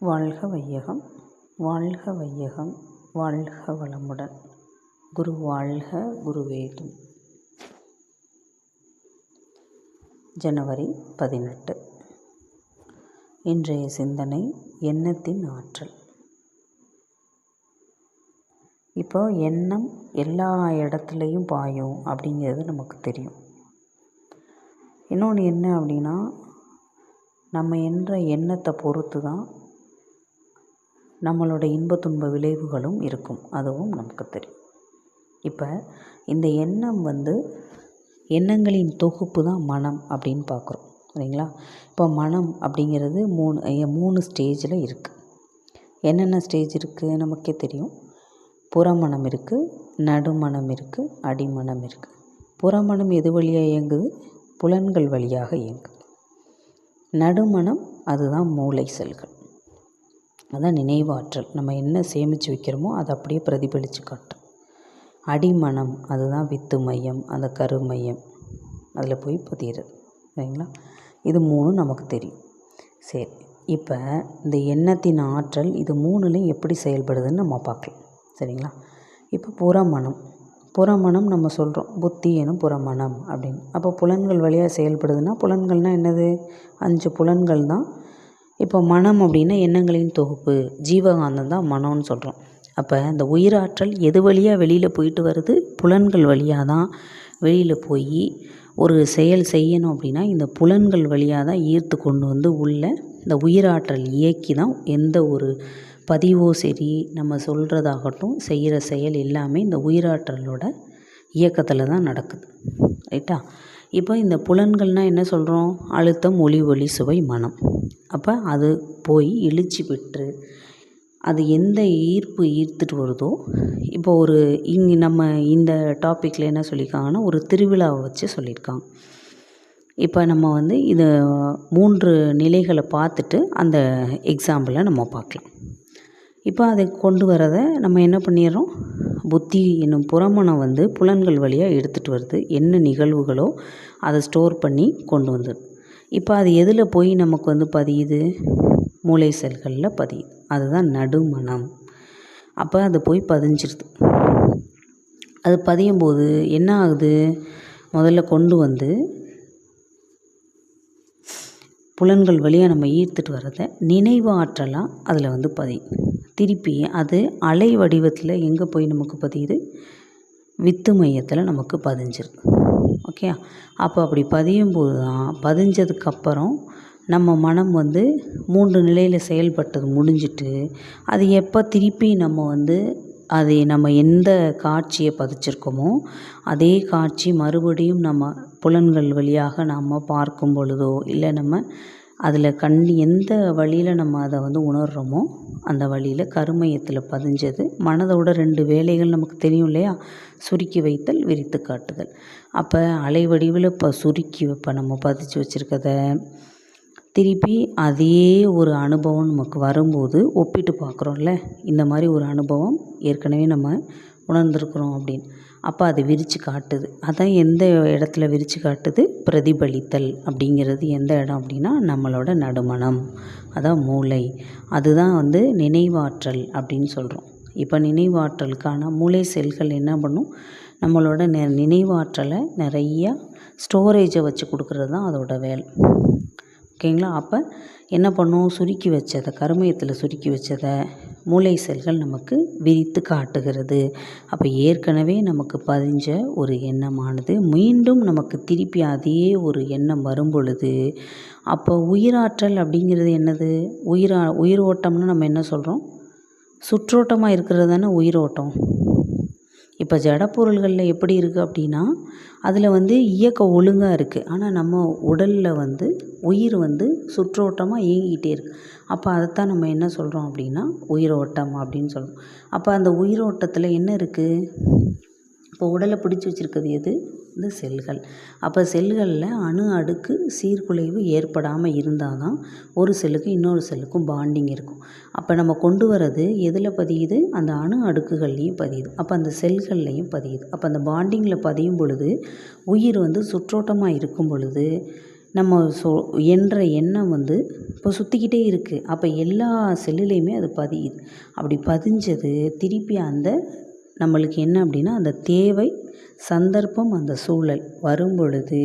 வாழ்க வையகம் வாழ்க வையகம் வாழ்க வளமுடன். குரு வாழ்க குருவேதும். ஜனவரி பதினெட்டு. இன்றைய சிந்தனை எண்ணத்தின் ஆற்றல். இப்போ எண்ணம் எல்லா இடத்துலையும் பாயும் அப்படிங்கிறது நமக்கு தெரியும். இன்னொன்று என்ன அப்படின்னா நம்ம என்ற எண்ணத்தை பொறுத்து தான் நம்மளோட இன்ப துன்ப விளைவுகளும் இருக்கும். அதுவும் நமக்கு தெரியும். இப்போ இந்த எண்ணம் வந்து எண்ணங்களின் தொகுப்பு தான் மனம் அப்படின்னு பார்க்குறோம். சரிங்களா? இப்போ மனம் அப்படிங்கிறது மூணு மூணு ஸ்டேஜில் இருக்குது என்னென்ன ஸ்டேஜ் இருக்குது நமக்கே தெரியும். புறமணம் இருக்குது நடுமணம் இருக்குது அடிமணம் இருக்குது புறமணம் எது வழியாக இயங்குது? புலன்கள் வழியாக இயங்குது. நடுமணம் அதுதான் மூளை செல்கள். அதுதான் நினைவாற்றல். நம்ம என்ன சேமித்து வைக்கிறோமோ அதை அப்படியே பிரதிபலித்து காட்டும். அடிமனம் அதுதான் வித்து மையம் அந்த கரு மையம். அதில் போய் பதிகிறது சரிங்களா? இது மூணும் நமக்கு தெரியும். சரி இப்போ இந்த எண்ணத்தின் ஆற்றல் இது மூணுலையும் எப்படி செயல்படுதுன்னு நம்ம பார்க்கலாம். சரிங்களா? இப்போ புறமணம். புறமணம் நம்ம சொல்கிறோம் புத்தி எனும் புறமணம் அப்படின்னு. அப்போ புலன்கள் வழியாக செயல்படுதுன்னா புலன்கள்னால் என்னது? அஞ்சு புலன்கள் தான் இப்போ மனம் அப்படின்னா எண்ணங்களின் தொகுப்பு. ஜீவகாந்தம் தான் மனம்னு சொல்கிறோம் அப்போ இந்த உயிராற்றல் எது வழியாக வெளியில் போயிட்டு வருது? புலன்கள் வழியாக தான் வெளியில் போய் ஒரு செயல் செய்யணும் அப்படின்னா இந்த புலன்கள் வழியாக தான் ஈர்த்து கொண்டு வந்து உள்ள இந்த உயிராற்றல் இயக்கி தான் எந்த ஒரு பதிவோ சரி நம்ம சொல்கிறதாகட்டும் செய்கிற செயல் எல்லாமே இந்த உயிராற்றலோட இயக்கத்தில் தான் நடக்குது. ரைட்டா? இப்போ இந்த புலன்கள்னால் என்ன சொல்கிறோம் அழுத்தம் ஒளி ஒளி சுவை மனம். அப்போ அது போய் எழுச்சி பெற்று அது எந்த ஈர்ப்பு ஈர்த்துட்டு வருதோ இப்போ ஒரு இங்கே நம்ம இந்த டாப்பிக்கில் என்ன சொல்லியிருக்காங்கன்னா ஒரு திருவிழாவை வச்சு சொல்லியிருக்காங்க. இப்போ நம்ம வந்து இது மூன்று நிலைகளை பார்த்துட்டு அந்த எக்ஸாம்பிளை நம்ம பார்க்கலாம். இப்போ அதை கொண்டு வரதை நம்ம என்ன பண்ணிடுறோம்? புத்தி என்னும் புறமணம் வந்து புலன்கள் வழியாக எடுத்துகிட்டு வருது. என்ன நிகழ்வுகளோ அதை ஸ்டோர் பண்ணி கொண்டு வந்துடும் இப்போ அது எதில் போய் நமக்கு வந்து பதியுது? மூளை செல்களில் பதியுது. அதுதான் நடுமணம். அப்போ அது போய் பதிஞ்சிருது. அது பதியும் போது என்ன ஆகுது? முதல்ல கொண்டு வந்து புலன்கள் வழியாக நம்ம ஈர்த்துட்டு வர்றதை நினைவு ஆற்றலாக அதில் வந்து பதியும். திருப்பி அது அலை வடிவத்தில் எங்கே போய் நமக்கு பதியுது? வித்து மையத்தில் நமக்கு பதிஞ்சிருக்கு. ஓகே அப்போ அப்படி பதியும் போது தான் பதிஞ்சதுக்கப்புறம் நம்ம மனம் வந்து மூன்று நிலையில் செயல்பட்டது முடிஞ்சிட்டு அது எப்போ திருப்பி நம்ம வந்து அதை நம்ம எந்த காட்சியை பதிச்சிருக்கோமோ அதே காட்சி மறுபடியும் நம்ம புலன்கள் வழியாக நாம் பார்க்கும் பொழுதோ இல்லை நம்ம அதில் கண் எந்த வழியில் நம்ம அதை வந்து உணர்கிறோமோ அந்த வழியில் கருமையத்தில் பதிஞ்சது. மனதோட ரெண்டு வேலைகள் நமக்கு தெரியும் இல்லையா? சுருக்கி வைத்தல் விரித்து காட்டுதல். அப்போ அலை வடிவில் இப்போ சுருக்கி இப்போ நம்ம பதிச்சு வச்சுருக்கத திருப்பி அதே ஒரு அனுபவம் நமக்கு வரும்போது ஒப்பிட்டு பார்க்குறோம்ல? இந்த மாதிரி ஒரு அனுபவம் ஏற்கனவே நம்ம உணர்ந்துருக்குறோம் அப்படின்னு. அப்போ அது விரித்து காட்டுது. அதான் எந்த இடத்துல விரித்து காட்டுது? பிரதிபலித்தல் அப்படிங்கிறது எந்த இடம் அப்படின்னா நம்மளோட நடுமணம். அதான் மூளை. அதுதான் வந்து நினைவாற்றல் அப்படின்னு சொல்கிறோம் இப்போ நினைவாற்றலுக்கான மூளை செல்கள் என்ன பண்ணும்? நம்மளோட நெ நினைவாற்றலை நிறையா ஸ்டோரேஜை வச்சு கொடுக்குறது தான் அதோட வேலை. ஓகேங்களா? அப்போ என்ன பண்ணும் சுருக்கி வச்சதை கருமையத்தில் சுருக்கி வச்சதை மூளை செல்கள் நமக்கு விரித்து காட்டுகிறது. அப்போ ஏற்கனவே நமக்கு பதிஞ்ச ஒரு எண்ணமானது மீண்டும் நமக்கு திருப்பி அதே ஒரு எண்ணம் வரும் பொழுது அப்போ உயிராற்றல் அப்படிங்கிறது என்னது? உயிரா உயிர் ஓட்டம்னு நம்ம என்ன சொல்கிறோம் சுற்றோட்டமாக இருக்கிறது தானே உயிரோட்டம் இப்போ ஜடப்பொருள்களில் எப்படி இருக்குது அப்படின்னா அதில் வந்து இயக்கம் ஒழுங்காக இருக்குது ஆனால் நம்ம உடலில் வந்து உயிர் வந்து சுற்றோட்டமாக இயங்கிக்கிட்டே இருக்குது அப்போ அதைத்தான் நம்ம என்ன சொல்கிறோம் அப்படின்னா உயிரோட்டம் அப்படின்னு சொல்கிறோம் அப்போ அந்த உயிரோட்டத்தில் என்ன இருக்குது இப்போ உடலை பிடிச்சி வச்சுருக்கிறது எது? இந்த செல்கள். அப்போ செல்களில் அணு அடுக்கு சீர்குலைவு ஏற்படாமல் இருந்தால் தான் ஒரு செல்லுக்கு இன்னொரு செல்லுக்கும் பாண்டிங் இருக்கும். அப்போ நம்ம கொண்டு வர்றது எதில் பதியுது? அந்த அணு அடுக்குகள்லேயும் பதியுது. அப்போ அந்த செல்கள்லேயும் பதியுது. அப்போ அந்த பாண்டிங்கில் பதியும் பொழுது உயிர் வந்து சுற்றோட்டமாக இருக்கும் பொழுது நம்ம சொ என்ற எண்ணம் வந்து இப்போ சுற்றிக்கிட்டே இருக்குது அப்போ எல்லா செல்லுலேயுமே அது பதியுது. அப்படி பதிஞ்சது திருப்பி அந்த நம்மளுக்கு என்ன அப்படின்னா அந்த தேவை சந்தர்ப்பம் அந்த சூழல் வரும் பொழுது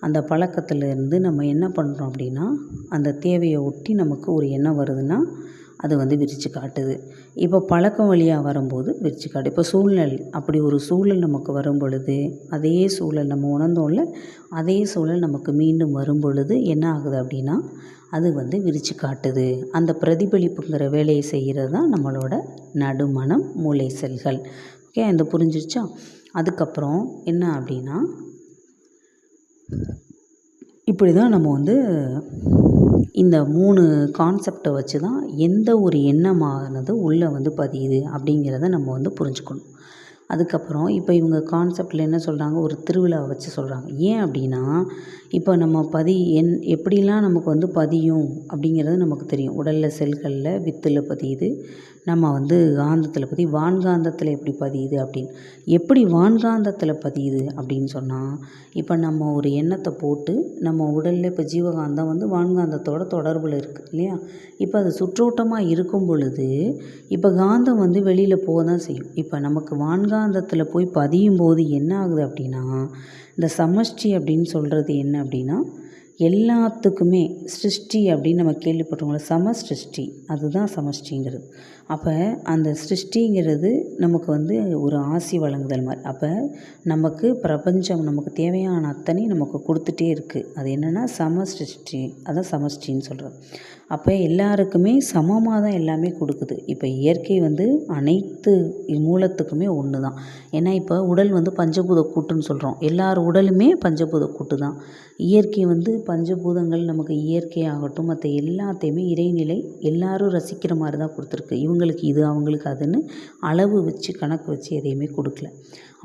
அந்த பழக்கத்துலேருந்து நம்ம என்ன பண்ணுறோம் அப்படின்னா அந்த தேவையை ஒட்டி நமக்கு ஒரு எண்ணம் வருதுன்னா அது வந்து விரித்து காட்டுது. இப்போ பழக்கம் வழியாக வரும்போது விரித்து காட்டு. இப்போ சூழ்நிலை அப்படி ஒரு சூழல் நமக்கு வரும் பொழுது அதே சூழல் நம்ம உணர்ந்தோம்ல அதே சூழல் நமக்கு மீண்டும் வரும் பொழுது என்ன ஆகுது அப்படின்னா அது வந்து விரித்து காட்டுது. அந்த பிரதிபலிப்புங்கிற வேலையை செய்கிறது தான் நம்மளோட நடுமணம் மூளை செல்கள். ஓகே இந்த புரிஞ்சிருச்சா? அதுக்கப்புறம் என்ன அப்படின்னா இப்படி தான் நம்ம வந்து இந்த மூணு கான்செப்டை வச்சு தான் எந்த ஒரு எண்ணமானது உள்ளே வந்து பதியுது அப்படிங்கிறத நம்ம வந்து புரிஞ்சுக்கணும். அதுக்கப்புறம் இப்போ இவங்க கான்செப்டில் என்ன சொல்கிறாங்க ஒரு திருவிழாவை வச்சு சொல்கிறாங்க ஏன் அப்படின்னா இப்போ நம்ம பதி என் எப்படிலாம் நமக்கு வந்து பதியும் அப்படிங்கிறது நமக்கு தெரியும். உடலில் செல்களில் வித்தில் பதியுது. நம்ம வந்து காந்தத்தில் பதி வான்காந்தத்தில் எப்படி பதியுது அப்படின்னு. எப்படி வான்காந்தத்தில் பதியுது அப்படின்னு சொன்னால் இப்போ நம்ம ஒரு எண்ணத்தை போட்டு நம்ம உடலில் இப்போ ஜீவகாந்தம் வந்து வான்காந்தத்தோட தொடர்பில் இருக்குது இல்லையா? இப்போ அது சுற்றோட்டமாக இருக்கும் பொழுது இப்போ காந்தம் வந்து வெளியில் போக தான் செய்யும். இப்போ நமக்கு வான்காந்தத்தில் போய் பதியும் போது என்ன ஆகுது அப்படின்னா இந்த சமஷ்டி அப்படின்னு சொல்கிறது என்ன? அப்படின்னா எல்லாத்துக்குமே சிருஷ்டி அப்படின்னு நம்ம கேள்விப்பட்டோம்ல சம சிருஷ்டி அதுதான் சமஷ்டிங்கிறது. அப்போ அந்த சிருஷ்டிங்கிறது நமக்கு வந்து ஒரு ஆசி வழங்குதல் மாதிரி. அப்போ நமக்கு பிரபஞ்சம் நமக்கு தேவையான அத்தனை நமக்கு கொடுத்துட்டே இருக்குது அது என்னென்னா சம சிருஷ்டி அதான் சமஷ்டின்னு சொல்கிறது அப்போ எல்லாருக்குமே சமமாக தான் எல்லாமே கொடுக்குது. இப்போ இயற்கை வந்து அனைத்து மூலத்துக்குமே ஒன்று தான். ஏன்னா இப்போ உடல் வந்து பஞ்சபூத கூட்டுன்னு சொல்கிறோம் எல்லார் உடலுமே பஞ்சபூத கூட்டு தான். இயற்கை வந்து பஞ்சபூதங்கள் நமக்கு இயற்கையாகட்டும் மற்ற எல்லாத்தையுமே இறைநிலை எல்லாரும் ரசிக்கிற மாதிரி தான் கொடுத்துருக்கு. இவங்களுக்கு இது அவங்களுக்கு அதுன்னு அளவு வச்சு கணக்கு வச்சு எதையுமே கொடுக்கல.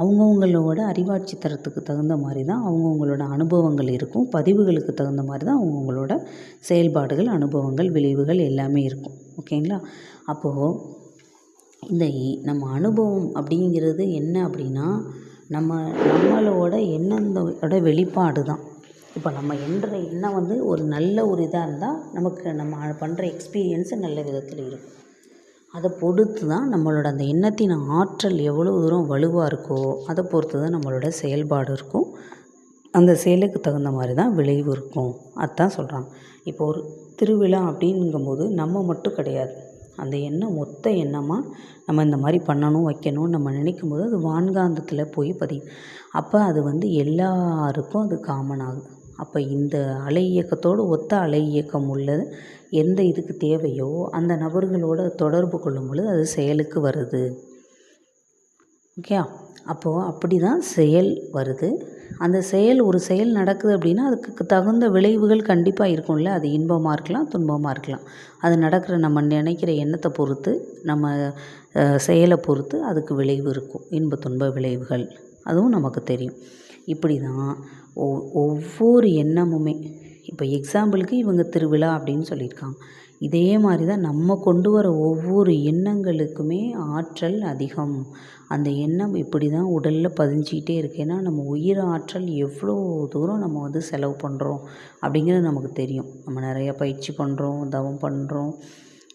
அவங்கவுங்களோட அறிவாட்சி தரத்துக்கு தகுந்த மாதிரி தான் அவங்கவுங்களோட அனுபவங்கள் இருக்கும். பதிவுகளுக்கு தகுந்த மாதிரி தான் அவங்கவுங்களோட செயல்பாடுகள் அனுபவங்கள் விளைவுகள் எல்லாமே இருக்கும். ஓகேங்களா? அப்போது இந்த நம்ம அனுபவம் அப்படிங்கிறது என்ன அப்படின்னா நம்ம நம்மளோட எண்ணங்களோட வெளிப்பாடு தான். இப்போ நம்ம என்ற எண்ணம் வந்து ஒரு நல்ல ஒரு இதாக இருந்தால் நமக்கு நம்ம பண்ணுற எக்ஸ்பீரியன்ஸு நல்ல விதத்தில் இருக்கும். அதை பொறுத்து தான் நம்மளோட அந்த எண்ணத்தின் ஆற்றல் எவ்வளோ தூரம் வலுவாக இருக்கோ அதை பொறுத்து தான் நம்மளோட செயல்பாடு இருக்கும். அந்த செயலுக்கு தகுந்த மாதிரி தான் விளைவு இருக்கும். அதுதான் சொல்கிறாங்க இப்போ ஒரு திருவிழா அப்படிங்கும்போது நம்ம மட்டும் கிடையாது. அந்த எண்ணம் மொத்த எண்ணமாக நம்ம இந்த மாதிரி பண்ணணும் வைக்கணும்னு நம்ம நினைக்கும் போது அது வான்காந்தத்தில் போய் பதியும். அப்போ அது வந்து எல்லாருக்கும் அது காமன் ஆகுது. அப்போ இந்த அலை இயக்கத்தோடு ஒத்த அலை இயக்கம் உள்ளது. எந்த இதுக்கு தேவையோ அந்த நபர்களோட தொடர்பு கொள்ளும் பொழுது அது செயலுக்கு வருது. ஓகே அப்போது அப்படி தான் செயல் வருது. அந்த செயல் ஒரு செயல் நடக்குது அப்படின்னா அதுக்கு தகுந்த விளைவுகள் கண்டிப்பாக இருக்கும்ல. அது இன்பமாக இருக்கலாம் துன்பமாக இருக்கலாம். அது நடக்கிற நம்ம நினைக்கிற எண்ணத்தை பொறுத்து நம்ம செயலை பொறுத்து அதுக்கு விளைவு இருக்கும். இன்ப துன்ப விளைவுகள். அதுவும் நமக்கு தெரியும். இப்படி தான் ஒவ் ஒவ்வொரு எண்ணமுமே இப்போ எக்ஸாம்பிளுக்கு இவங்க திருவிழா அப்படின்னு சொல்லியிருக்காங்க. இதே மாதிரி தான் நம்ம கொண்டு வர ஒவ்வொரு எண்ணங்களுக்குமே ஆற்றல் அதிகம். அந்த எண்ணம் இப்படி தான் உடலில் பதிஞ்சிக்கிட்டே இருக்குது ஏன்னா நம்ம உயிர் ஆற்றல் எவ்வளோ தூரம் நம்ம வந்து செலவு பண்ணுறோம் அப்படிங்கிறது நமக்கு தெரியும். நம்ம நிறைய பயிற்சி பண்ணுறோம் தவம் பண்ணுறோம்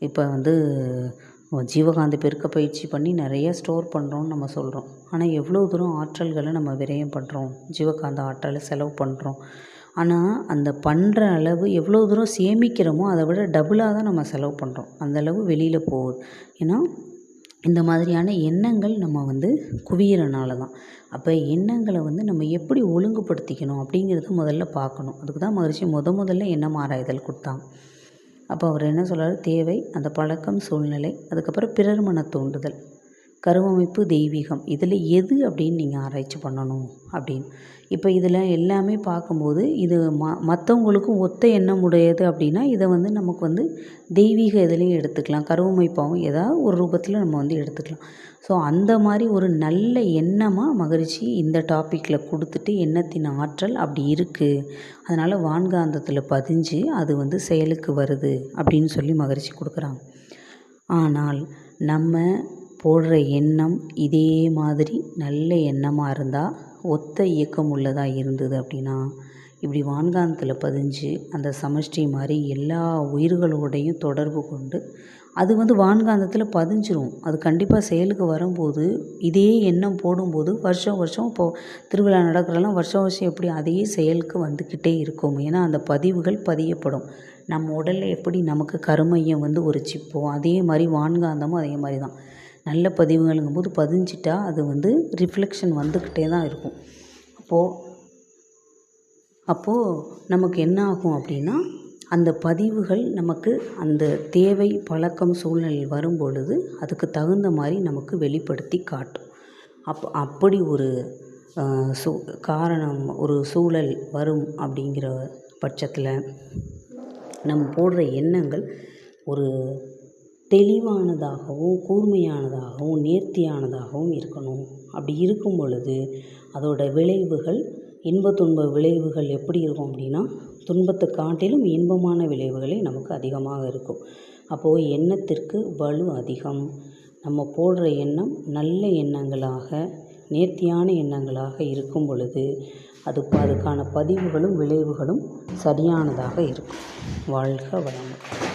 இப்போ வந்து ஜீவகாந்த பெருக்க பயிற்சி பண்ணி நிறைய ஸ்டோர் பண்ணுறோன்னு நம்ம சொல்கிறோம் ஆனால் எவ்வளோ தூரம் ஆற்றல்களை நம்ம விரயம் பண்ணுறோம் ஜீவகாந்த ஆற்றலை செலவு பண்ணுறோம் ஆனால் அந்த பண்ணுற அளவு எவ்வளோ தூரம் சேமிக்கிறோமோ அதை விட டபுளாக தான் நம்ம செலவு பண்ணுறோம் அந்தளவு வெளியில் போகுது. ஏன்னா இந்த மாதிரியான எண்ணங்கள் நம்ம வந்து குவியறனால தான். அப்போ எண்ணங்களை வந்து நம்ம எப்படி ஒழுங்குபடுத்திக்கணும் அப்படிங்கிறத முதல்ல பார்க்கணும். அதுக்கு தான் மகிழ்ச்சி முத முதல்ல எண்ணம் ஆராய்தல் கொடுத்தாங்க அப்போ அவர் என்ன சொல்கிறார் தேவை அந்த பழக்கம் சூழ்நிலை அதுக்கப்புறம் பிறர் மன தூண்டுதல். கருவமைப்பு தெய்வீகம். இதில் எது அப்படின்னு நீங்கள் ஆராய்ச்சி பண்ணணும் அப்படின்னு. இப்போ இதில் எல்லாமே பார்க்கும்போது இது ம மற்றவங்களுக்கும் ஒத்த எண்ணம் உடையது அப்படின்னா இதை வந்து நமக்கு வந்து தெய்வீக இதுலேயும் எடுத்துக்கலாம். கருவமைப்பாகவும் ஏதாவது ஒரு ரூபத்தில் நம்ம வந்து எடுத்துக்கலாம். ஸோ அந்த மாதிரி ஒரு நல்ல எண்ணமாக மகிழ்ச்சி இந்த டாப்பிக்கில் கொடுத்துட்டு எண்ணத்தின் ஆற்றல் அப்படி இருக்குது அதனால் வான்காந்தத்தில் பதிஞ்சு அது வந்து செயலுக்கு வருது அப்படின்னு சொல்லி மகிழ்ச்சி கொடுக்குறாங்க. ஆனால் நம்ம போடுற எண்ணம் இதே மாதிரி நல்ல எண்ணமாக இருந்தால் ஒத்த இயக்கம் உள்ளதாக இருந்தது அப்படின்னா இப்படி வான்காந்தத்தில் பதிஞ்சு அந்த சமஷ்டி மாதிரி எல்லா உயிர்களோடையும் தொடர்பு கொண்டு அது வந்து வான்காந்தத்தில் பதிஞ்சிரும். அது கண்டிப்பாக செயலுக்கு வரும்போது இதே எண்ணம் போடும்போது வருஷம் வருஷம் இப்போது திருவிழா நடக்கிறலாம் வருஷம் வருஷம் எப்படி அதே செயலுக்கு வந்துக்கிட்டே இருக்கும். ஏன்னா அந்த பதிவுகள் பதியப்படும். நம்ம உடலில் எப்படி நமக்கு கருமையம் வந்து ஒரு சிப்போ அதே மாதிரி வான்காந்தமும் அதே மாதிரி தான். நல்ல பதிவுகளுங்கும் போது பதிஞ்சிட்டா அது வந்து ரிஃப்ளெக்ஷன் வந்துக்கிட்டே தான் இருக்கும். அப்போது அப்போது நமக்கு என்ன ஆகும் அப்படின்னா அந்த பதிவுகள் நமக்கு அந்த தேவை பழக்கம் சூழ்நிலை வரும் பொழுது அதுக்கு தகுந்த மாதிரி நமக்கு வெளிப்படுத்தி காட்டும். அப் அப்படி ஒரு சூ காரணம் ஒரு சூழல் வரும் அப்படிங்கிற பட்சத்தில் நம்ம போடுற எண்ணங்கள் ஒரு தெளிவானதாகவும் கூர்மையானதாகவும் நேர்த்தியானதாகவும் இருக்கணும். அப்படி இருக்கும் பொழுது அதோட விளைவுகள் இன்ப துன்ப விளைவுகள் எப்படி இருக்கும் அப்படின்னா துன்பத்தை காட்டிலும் இன்பமான விளைவுகளே நமக்கு அதிகமாக இருக்கும். அப்போது எண்ணத்திற்கு வலு அதிகம். நம்ம போடுற எண்ணம் நல்ல எண்ணங்களாக நேர்த்தியான எண்ணங்களாக இருக்கும் பொழுது அது அதுக்கான பதிவுகளும் விளைவுகளும் சரியானதாக இருக்கும். வாழ்க வளமுடன்.